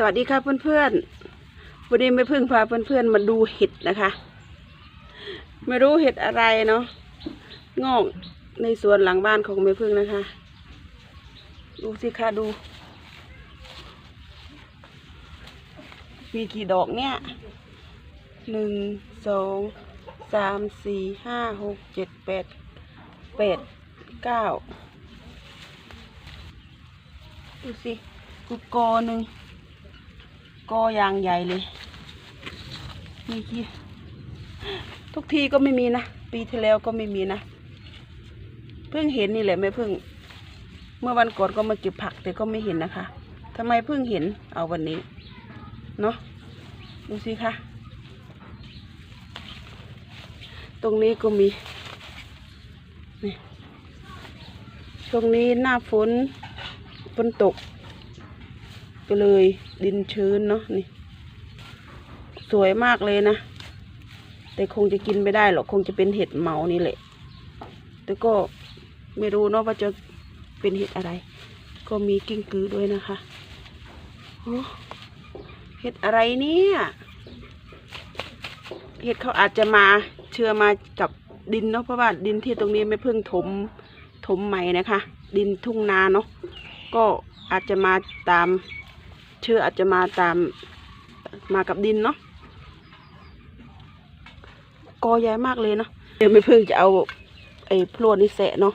สวัสดีค่ะเพื่อนๆ วันนี้ไม่พึ่งพาเพื่อนๆมาดูเห็ดนะคะ ไม่รู้เห็ดอะไรเนาะ งอกในสวนหลังบ้านของไม่พึ่งนะคะ ดูสิค่ะดู มีกี่ดอกเนี่ย หนึ่ง สอง สาม สี่ ห้า หก เจ็ด แปด แปด เก้า ดูสิกูกอหนึ่ง กอยางใหญ่เลยนี่ที่ทุกทีก็ไม่มีนะ ปีที่แล้วก็ไม่มีนะ เพิ่งเห็นนี่แหละไม่เพิ่ง เมื่อวันก่อนก็มาเก็บผักแต่ก็ไม่เห็นนะคะทำไมเพิ่งเห็นเอาวันนี้ เนาะดูสิคะ ตรงนี้ก็มีนี่ตรงนี้หน้าฝนฝนตก ก็เลย ดินชื้นเนาะนี่ สวยมากเลยนะ แต่คงจะกินไม่ได้หรอกคงจะเป็นเห็ดเมานี่แหละ แต่ก็ไม่รู้เนาะว่าจะเป็นเห็ดอะไร ก็มีกิ้งกือด้วยนะคะเห็ดอะไรเนี่ย เห็ดเขาอาจจะมาเชื่อมากับดินเนาะเพราะว่าดินที่ตรงนี้ไม่เพิ่งถมถมใหม่นะคะ ดินทุ่งนาเนาะก็อาจจะมาตาม ชื่ออาจจะมาตามมากับดินเนาะกอใหญ่มากเลยเนาะเดี๋ยวไม่เพิ่งจะเอาไอ้พลวนนี่แสะเนาะ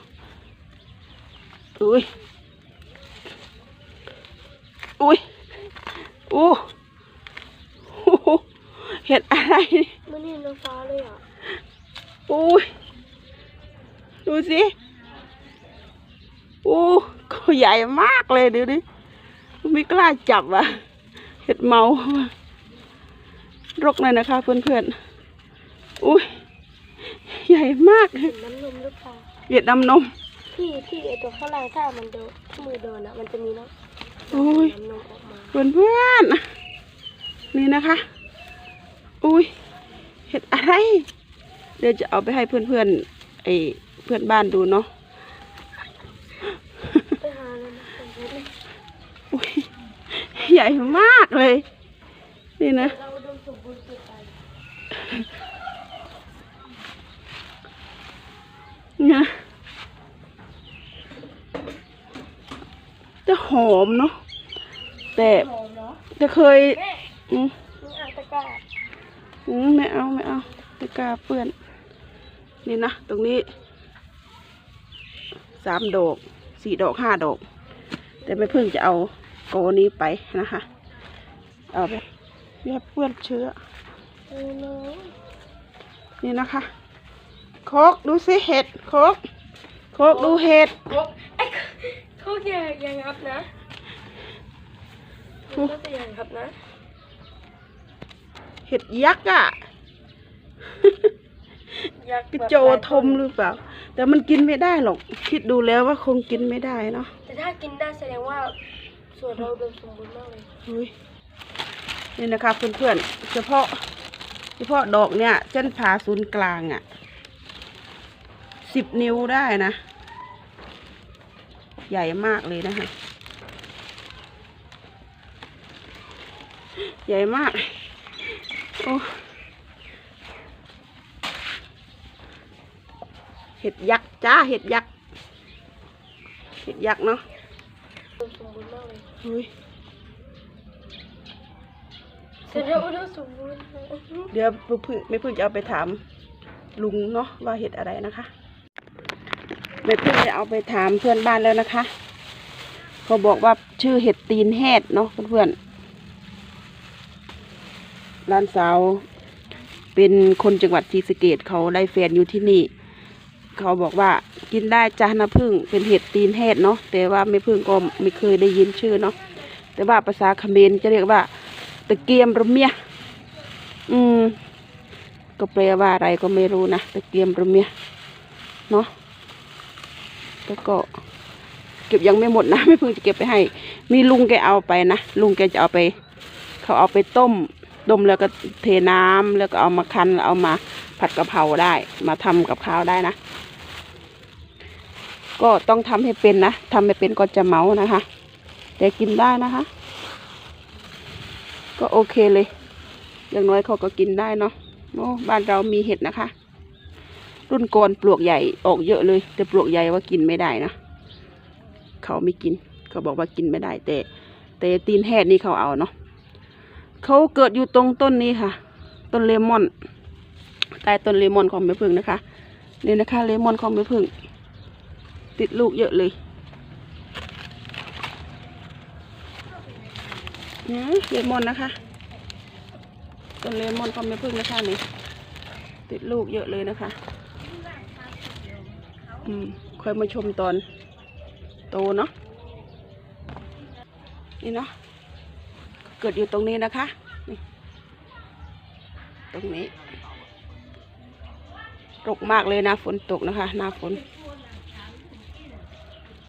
อุ้ยอุ้ยอู้หูเห็ดอะไรนี่มันเห็นน้ำฟ้าเลยอะอุ้ยดูสิอู้ก็ใหญ่มากเลยดูดิ ไม่กล้าจับอะเห็ดเมารกหน่อยนะคะเพื่อนๆ อุ้ยใหญ่มาก เห็นน้ำนมหรือเปล่าเห็ดดำนม ที่ที่ไอตัวข้างล่างถ้ามันเดินที่มือเดินอะมันจะมีน้ำโอ้ยน้ำนมออกมาเพื่อนเพื่อนๆ นี่นะคะ อุ้ยเห็ดอะไร เดี๋ยวจะเอาไปให้เพื่อนๆไอเพื่อนบ้านดูเนาะ ไปหาเลยนะผมเห็นเลย อุ้ย ใหญ่มากเลย นี่นะนะจะหอมเนาะแต่จะเคยอืมตะกาอืมไม่เอาไม่เอาตะกร้าเปื้อน นี่นะ ตรงนี้สามดอกสี่ดอกห้าดอก แต่ไม่เพิ่งจะเอา โกนี้ไปนะคะ เอาไปเรียบเปื้อนเชื้อ นี่นะคะ โคกดูสิเห็ดโคกโคกดูเห็ดโอ้ไอ้เขาแย่ยังครับนะมันก็จะยังครับนะ เห็ดยักษ์อะยากกระโจทมหรือเปล่า แต่มันกินไม่ได้หรอก คิดดูแล้วว่าคงกินไม่ได้เนาะแต่ถ้ากินได้แสดงว่า วนเราอุดมสมบูรณ์มากเลยเฮ้ยนี่นะคะเพื่อนๆเฉพาะเฉพาะดอกเนี่ยเส้นผ่าศูนย์กลางอะ่ะสิบนิ้วได้นะ ใหญ่มากเลยนะคะ ใหญ่มาก โอ้เห็ดยักษ์จ้าเห็ดยักษ์เห็ดยักษ์เนาะ สมบูรณ์มากเลยเฮ้ยแสดงว่าอุดมสมบูรณ์มากเดี๋ยวไม่พึ่งไม่พึ่งจะเอาไปถามลุงเนาะว่าเห็ดอะไรนะคะไม่พึ่งจะเอาไปถามเพื่อนบ้านแล้วนะคะเขาบอกว่าชื่อเห็ดตีนแฮดเนาะเพื่อนๆร้านสาวเป็นคนจังหวัดศรีสะเกดเขาได้แฟนอยู่ที่นี่ เขาบอกว่ากินได้จ้านะพึ่งเป็นเห็ดตีนแฮดเนาะแต่ว่าไม่พึ่งก็ไม่เคยได้ยินชื่อเนาะแต่ว่าภาษาเขมรจะเรียกว่า ตะเกียมระเมียอืม ก็แปลว่าอะไรก็ไม่รู้นะตะเกียมระเมียเนาะแล้วก็ เก็บยังไม่หมดนะไม่พิ่งจะเก็บไปให้ มีลุงแกเอาไปนะลุงแกจะเอาไป เขาเอาไปต้ม ต้มแล้วก็เทน้ำแล้วก็เอามาคั้นเอามาผัดกะเพราได้ มาทำกับข้าวได้นะ ก็ต้องทำให้เป็นนะทำไม่เป็นก็จะเมานะคะ แต่กินได้นะคะ ก็โอเคเลย อย่างน้อยเขาก็กินได้เนาะโอ้บ้านเรามีเห็ดนะคะ รุ่นก่อนปลวกใหญ่ออกเยอะเลย แต่ปลวกใหญ่ว่ากินไม่ได้นะเขาไม่กิน เขาบอกว่ากินไม่ได้แต่ แต่ตีนแหดนี่เขาเอาเนาะ เขาเกิดอยู่ตรงต้นนี้ค่ะ ต้นเลมอนใต้ต้นเลมอนของแม่พึ่งนะคะนี่นะคะเลมอนของแม่พึ่ง ติดลูกเยอะเลยเลมอนนะคะต้นเลมอนของแม่พึ่งนะคะนี่ติดลูกเยอะเลยนะคะอืมค่อยมาชมตอนโตเนาะนี่เนาะ กิดอยู่ตรงนี้นะคะ ตรงนี้ ตกมากเลยนะฝนตกนะคะ หน้าฝน